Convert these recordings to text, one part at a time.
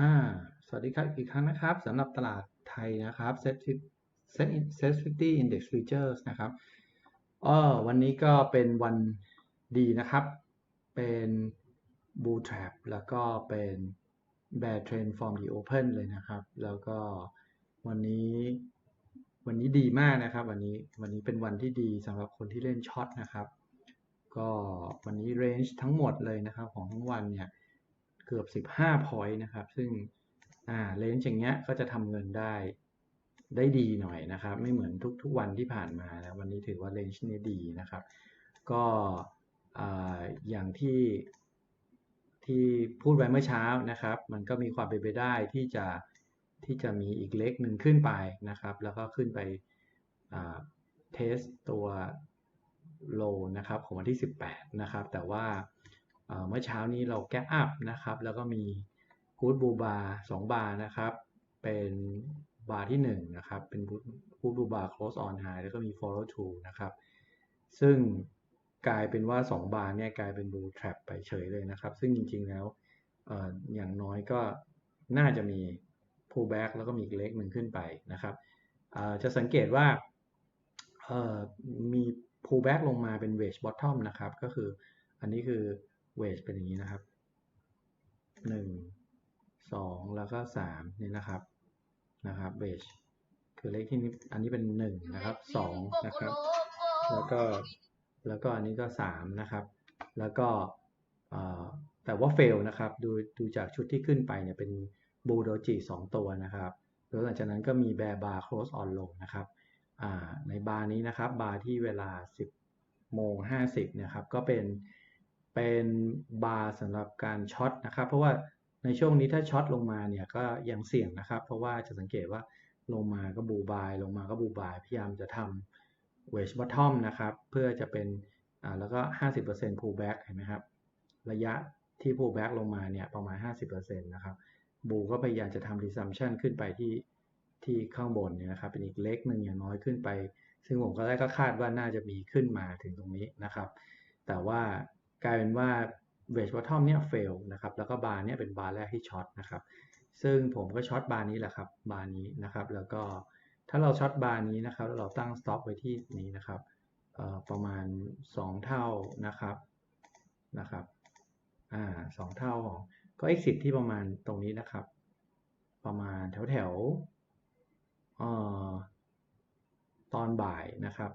อ่าสวัสดีครับอีกครั้งนะครับสำหรับตลาดไทยนะครับ Set Set Set 50 Index Futures นะครับเออวันนี้ก็เป็นวันดีนะครับ เป็น Bull Trap แล้วก็เป็น Bear Trend from the Open เลยนะครับ แล้วก็วันนี้วันนี้ดีมากนะครับ วันนี้วันนี้เป็นวันที่ดีสำหรับคนที่เล่นช็อตนะครับ ก็วันนี้ range ทั้งหมดเลยนะครับของทั้งวันเนี่ย เกือบ 15 point นะครับ ซึ่งอ่าเลนส์อย่างเงี้ยก็จะทำเงินได้ได้ดีหน่อยนะครับ ไม่เหมือนทุกๆวันที่ผ่านมานะวันนี้ถือว่าเลนส์นี้ดีนะครับ ก็อ่อย่างที่ที่พูดไว้เมื่อเช้านะครับ มันก็มีความเป็นไปได้ที่จะที่จะมีอีกเล็กหนึ่งขึ้นไปนะครับ แล้วก็ขึ้นไปเทสตัวโลนะครับของวันที่ 18 นะครับ แต่ว่า เมื่อเช้านี้เราแก้อัพนะครับ แล้วก็มีกูดบูบาร์สองบาร์นะครับ เป็นบาร์ที่1นะครับ เป็นกูดบูบาร์ close on high แล้วก็มี follow through นะครับ ซึ่งกลายเป็นว่า 2 บาร์เนี่ยกลายเป็น blue trap ไปเฉยเลยนะครับ ซึ่งจริงๆแล้วอย่างน้อยก็น่าจะมี pullback แล้วก็มีอีกเล็กหนึ่งขึ้นไปนะครับจะสังเกตว่ามี pullback ลงมาเป็น wedge bottom นะครับ ก็คืออันนี้คือ เวจเป็นอย่างนี้นะครับหนึ่งสองแล้วก็สามนี่นะครับนะครับเวจคือเลขที่นี้อันนี้เป็นหนึ่งนะครับสองนะครับ แล้วก็แล้วก็อันนี้ก็สามนะครับ แล้วก็แต่ว่าเฟลนะครับดูดูจากชุดที่ขึ้นไปเนี่ยเป็นบูโดจิสองตัวนะครับแล้วหลังจากนั้นก็มีแบร์บาร์ close on ลงนะครับในบาร์นี้นะครับบาร์ที่เวลา 10โมง50นะครับก็เป็น เป็นบาร์สำหรับการช็อตนะครับ เพราะว่าในช่วงนี้ถ้าช็อตลงมาเนี่ยก็ยังเสี่ยงนะครับ เพราะว่าจะสังเกตว่าลงมาก็บูบาย ลงมาก็บูบาย พยายามจะทำเวชบัตทอมนะครับ เพื่อจะเป็นอ่าแล้วก็ 50% pullback เห็นไหมครับ ระยะที่ pullback ลงมาเนี่ยประมาณ 50%นะครับบูก็พยายามจะทำ resumption ขึ้นไปที่ที่ข้างบนเนี่ยนะครับ เป็นอีกเล็กหนึ่งอย่างน้อยขึ้นไป ซึ่งผมก็ได้ก็คาดว่าน่าจะมีขึ้นมาถึงตรงนี้นะครับ แต่ว่า กลายเป็นว่าเวจวอทอมเนี่ยเฟลนะครับแล้วก็บาร์เนี่ยเป็นบาร์แรกที่ช็อตนะครับซึ่งผมก็ช็อตบาร์นี้แหละครับบาร์นี้นะครับแล้วก็ถ้าเราช็อตบาร์นี้นะครับเราตั้งสต็อปไว้ที่นี้นะครับประมาณ 2 เท่านะครับนะครับอ่าสองเท่าก็ exit ที่ประมาณตรงนี้นะครับ ประมาณแถวแถวตอนบ่ายนะครับ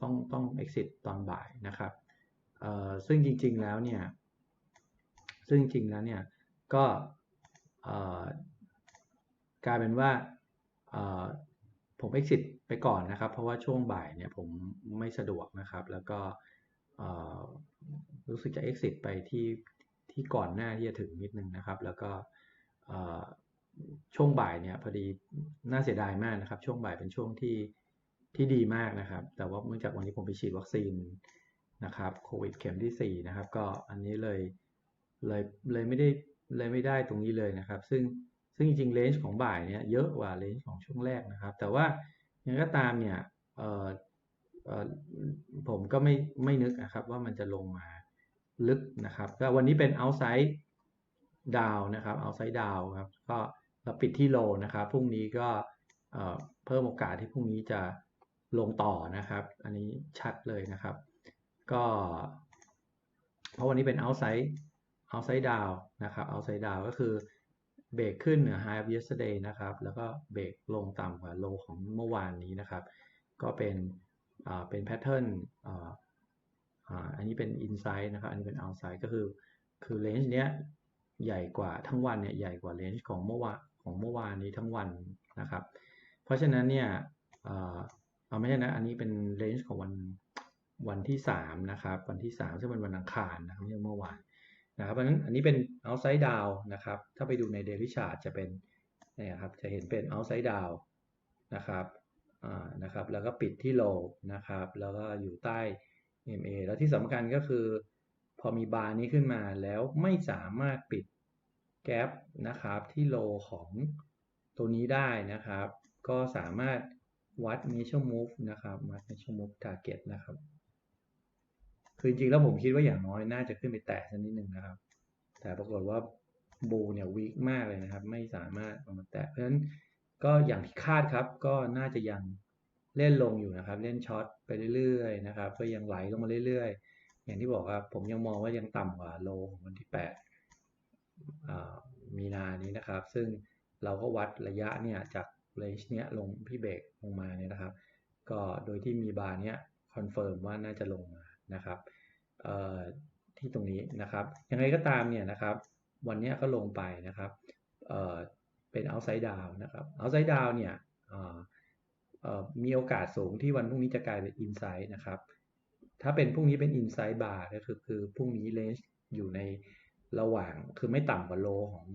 ต้องต้อง exit ตอนบ่ายนะครับ ซึ่งจริงๆแล้วเนี่ยซึ่งจริงแล้วเนี่ยก็กลายเป็นว่าผม exit ไปก่อนนะครับ เพราะว่าช่วงบ่ายเนี่ยผมไม่สะดวกนะครับ แล้วก็รู้สึกจะ exit ไปที่ที่ก่อนหน้าที่จะถึงนิดนึงนะครับ แล้วก็ช่วงบ่ายเนี่ยพอดีน่าเสียดายมากนะครับ ช่วงบ่ายเป็นช่วงที่ที่ดีมากนะครับ แต่ว่าเนื่องจากวันนี้ผมไปฉีดวัคซีน นะครับโควิดเข็มที่4นะครับก็อันนี้เลยเลยเลยไม่ได้เลยไม่ได้ตรงนี้เลยนะครับ ซึ่งซึ่งจริงๆเลนจ์ของบ่ายเนี่ยเยอะกว่าเลนจ์ของช่วงแรกนะครับ แต่ว่าย่างก็ตามเนี่ยเออเออผมก็ไม่ไม่นึกนะครับว่ามันจะลงมาลึกนะครับ ก็วันนี้เป็น outside down นะครับ outside down ครับก็เราปิดที่โลนะครับพรุ่งนี้ก็เพิ่มโอกาสที่พรุ่งนี้จะลงต่อนะครับ อันนี้ชัดเลยนะครับ ก็ เพราะวันนี้เป็น outside outside down นะครับ outside down ก็คือเบรกขึ้นเหนือ high of yesterday นะครับ แล้วก็เบรกลงต่ำกว่าโลของเมื่อวานนี้นะครับ ก็เป็นเป็นแพทเทิร์นอันนี้เป็น inside นะครับ อันนี้เป็น outside ก็คือ คือ range เนี้ยใหญ่กว่าทั้งวันเนี่ยใหญ่กว่า range ของเมื่อวานของเมื่อวานนี้ทั้งวันนะครับ เพราะฉะนั้นเนี่ยเอาไม่ใช่นะ อันนี้เป็น range ของวัน วันที่3นะครับวันที่3ซึ่งเป็นวันอังคารนะครับเมื่อวานนะครับเพราะฉะนั้นอันนี้เป็น outside down นะครับ ถ้าไปดูใน daily chart จะเป็นนี่ครับจะเห็นเป็น outside down นะครับอ่านะครับ แล้วก็ปิดที่ low นะครับ แล้วก็อยู่ใต้ MA แล้วที่สำคัญก็คือ พอมีบาร์นี้ขึ้นมาแล้วไม่สามารถปิดแกลบนะครับที่โลของตัวนี้ได้นะครับ ก็สามารถวัด measure move นะครับวัด measure move target นะครับ คือจริงๆแล้วผมคิดว่าอย่างน้อยน่าจะขึ้นไปแตะสักนิดหนึ่งนะครับ แต่ปรากฏว่าบูเนี่ยวีคมากเลยนะครับ ไม่สามารถเอามาแตะเพราะฉะนั้นก็อย่างที่คาดครับ ก็น่าจะยังเล่นลงอยู่นะครับ เล่นช็อตไปเรื่อยๆนะครับ ก็ยังไหลลงมาเรื่อยๆ อย่างที่บอกครับ ผมยังมองว่ายังต่ำกว่าโลของวันที่8มีนานี้นะครับ ซึ่งเราก็วัดระยะเนี่ยจากเลนจ์เนี้ยลงพี่เบรกลงมาเนี่ยนะครับ ก็โดยที่มีบาร์เนี้ยคอนเฟิร์มว่าน่าจะลงมา นะครับที่ตรงนี้นะครับยังไงก็ตามเนี่ยนะครับ วันนี้ก็ลงไปนะครับเเป็น outside down นะครับ outside down เนี่ยมีโอกาสสูงที่วันพรุ่งนี้จะกลายเป็น inside นะครับ ถ้าเป็นพรุ่งนี้เป็น inside bar ก็คือคือพรุ่งนี้ range อยู่ในระหว่างคือไม่ต่ำกว่าโลของ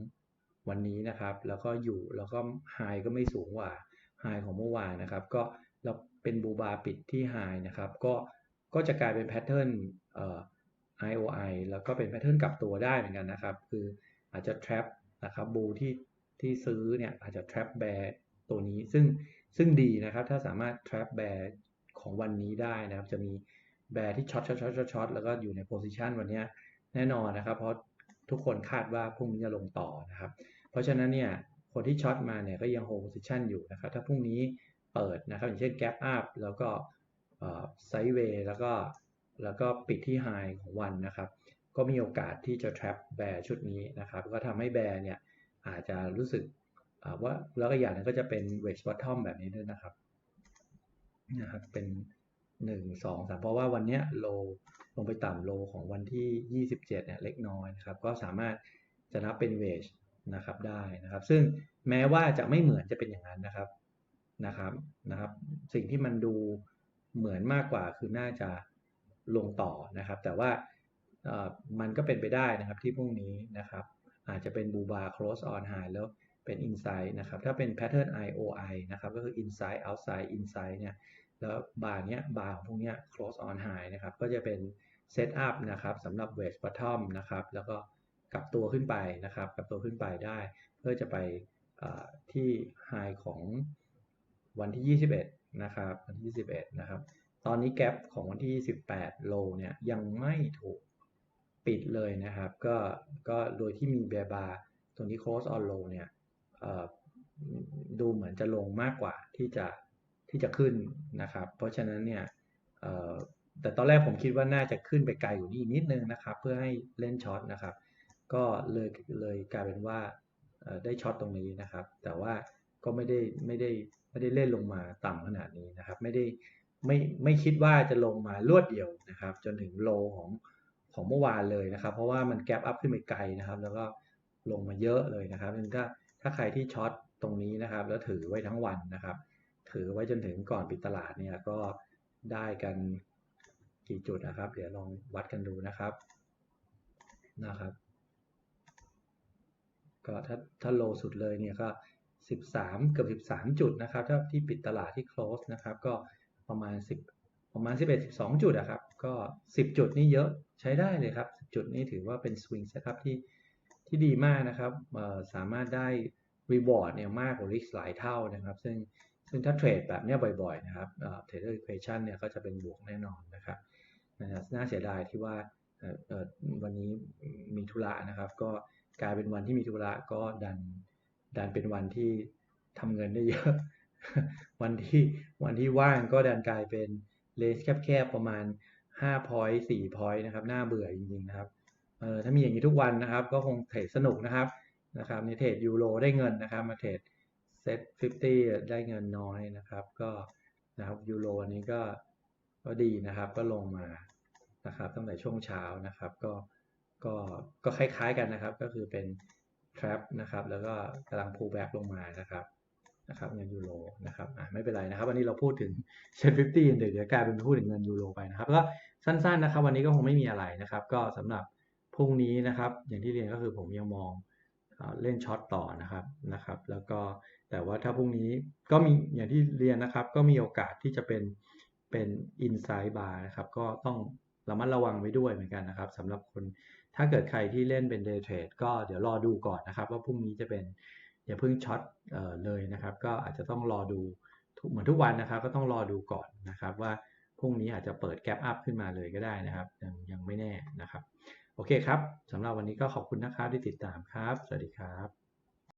วันนี้นะครับ แล้วก็อยู่แล้วก็ high ก็ไม่สูงกว่า high ของเมื่อวานนะครับ ก็เราเป็นบูบาปิดที่ high นะครับ ก็ ก็จะกลายเป็นแพทเทิร์น IOI แล้วก็เป็นแพทเทิร์นกลับตัวได้เหมือนกันนะครับ คืออาจจะ trap นะครับบูที่ที่ซื้อเนี่ยอาจจะ trap bear ตัวนี้ซึ่งซึ่งดีนะครับถ้าสามารถ trap bear ของวันนี้ได้นะครับ จะมี bear ที่ช็อตช็อตช็อตช็อตแล้วก็อยู่ใน position วันนี้แน่นอนนะครับ เพราะทุกคนคาดว่าพรุ่งนี้จะลงต่อนะครับ เพราะฉะนั้นเนี่ยคนที่ช็อตมาเนี่ยก็ยัง hold position อยู่นะครับ ถ้าพรุ่งนี้เปิดนะครับ อย่างเช่น gap up แล้วก็ ไซด์เวย์แล้วก็แล้วก็ปิดที่ high ของวันนะครับ ก็มีโอกาสที่จะ trap bear ชุดนี้นะครับ ก็ทำให้ bear เนี่ยอาจจะรู้สึกว่าแล้วก็อย่างนึงก็จะเป็น wedge bottom แบบนี้ด้วยนะครับนะครับเป็นหนึ่งสองสามเพราะว่าวันนี้โลลงไปต่ำโลของวันที่ 27เนี่ยเล็กน้อยนะครับ ก็สามารถจะนับเป็น wedge นะครับได้นะครับ ซึ่งแม้ว่าจะไม่เหมือนจะเป็นอย่างนั้นนะครับนะครับนะครับ สิ่งที่มันดู เหมือนมากกว่าคือน่าจะลงต่อนะครับ แต่ว่ามันก็เป็นไปได้นะครับที่พรุ่งนี้นะครับ อาจจะเป็นบูบา close on high แล้วเป็น inside นะครับ ถ้าเป็น pattern IOI นะครับ ก็คือ inside outside inside เนี่ยแล้วบาร์เนี้ยบาร์ของพวกเนี้ย close on high นะครับ ก็จะเป็น set up นะครับสำหรับ wedge bottom นะครับ แล้วก็กลับตัวขึ้นไปนะครับ กลับตัวขึ้นไปได้ เพื่อจะไปที่ high ของวันที่ 21 นะครับวันที่21นะครับ ตอนนี้แกลบของวันที่ 18 โลเนี่ยยังไม่ถูกปิดเลยนะครับ ก็ก็โดยที่มีเบียบาตรงที่ close on low เนี่ยดูเหมือนจะลงมากกว่าที่จะที่จะขึ้นนะครับ เพราะฉะนั้นเนี่ยแต่ตอนแรกผมคิดว่าน่าจะขึ้นไปไกลอยู่นี่นิดนึงนะครับ เพื่อให้เล่นช็อตนะครับ ก็เลยเลยกลายเป็นว่าได้ช็อตตรงนี้นะครับ แต่ว่าก็ไม่ได้ไม่ได้ ไม่ได้เล่นลงมาต่ำขนาดนี้นะครับ ไม่ได้ไม่ไม่คิดว่าจะลงมารวดเดียวนะครับ จนถึงโลของของเมื่อวานเลยนะครับ เพราะว่ามันแกลบอัพขึ้นไปไกลนะครับ แล้วก็ลงมาเยอะเลยนะครับนั้นถ้าถ้าใครที่ช็อตตรงนี้นะครับ แล้วถือไว้ทั้งวันนะครับ ถือไว้จนถึงก่อนปิดตลาดเนี่ยก็ได้กันกี่จุดนะครับ เดี๋ยวลองวัดกันดูนะครับนะครับ ก็ถ้าถ้าโลสุดเลยเนี่ยก็ 13 เกือบ 13 จุดนะครับถ้าที่ปิดตลาดที่ close นะครับ ก็ประมาณ 10 ประมาณ 11 12 จุดอะครับ ก็ 10 จุดนี่เยอะใช้ได้เลยครับ 10 จุดนี่ถือว่าเป็น swing setup ที่ที่ดีมากนะครับสามารถได้ reward เนี่ยมากกว่า risk หลายเท่านะครับ ซึ่งซึ่งถ้าเทรดแบบนี้บ่อยๆนะครับ trader equation เนี่ยก็จะเป็นบวกแน่นอนนะครับน่าเสียดายที่ว่าวันนี้มีธุระนะครับ ก็กลายเป็นวันที่มีธุระก็ดัน ดันเป็นวันที่ทำเงินได้เยอะ วันที่วันที่ว่างก็ดันกลายเป็นเลสแคบๆประมาณ5 point 4 point นะครับน่าเบื่อจริงๆนะครับเออถ้ามีอย่างนี้ทุกวันนะครับ ก็คงเทรดสนุกนะครับนะครับในเทรดยูโรได้เงินนะครับ มาเทรดเซ็ต50ได้เงินน้อยนะครับ ก็นะครับยูโรอันนี้ก็ก็ดีนะครับ ก็ลงมานะครับตั้งแต่ช่วงเช้านะครับ ก็ก็ก็คล้ายๆกันนะครับ ก็คือเป็น trap นะครับ แล้วก็กำลัง pull back ลงมานะครับนะครับเงินยูโรนะครับอะไม่เป็นไรนะครับ วันนี้เราพูดถึงเซ็นฟิฟตี้เดี๋ยวจะกลายเป็นพูดถึงเงินยูโรไปนะครับก็สั้นๆนะครับ วันนี้ก็คงไม่มีอะไรนะครับ ก็สำหรับพรุ่งนี้นะครับ อย่างที่เรียนก็คือผมยังมองเล่นช็อตต่อนะครับนะครับ แล้วก็แต่ว่าถ้าพรุ่งนี้ก็มีอย่างที่เรียนนะครับ ก็มีโอกาสที่จะเป็นเป็นอินไซด์บาร์นะครับ ก็ต้องระมัดระวังไว้ด้วยเหมือนกันนะครับสำหรับคน ถ้าเกิดใครที่เล่นเป็นเดย์เทรดก็เดี๋ยวรอดูก่อนนะครับว่าพรุ่งนี้จะเป็นอย่าเพิ่งช็อตเลยนะครับ ก็อาจจะต้องรอดูเหมือนทุกวันนะครับ ก็ต้องรอดูก่อนนะครับ ว่าพรุ่งนี้อาจจะเปิดแกลบอัพขึ้นมาเลยก็ได้นะครับ ยังยังไม่แน่นะครับ โอเคครับสำหรับวันนี้ก็ขอบคุณนะครับที่ติดตามครับ สวัสดีครับ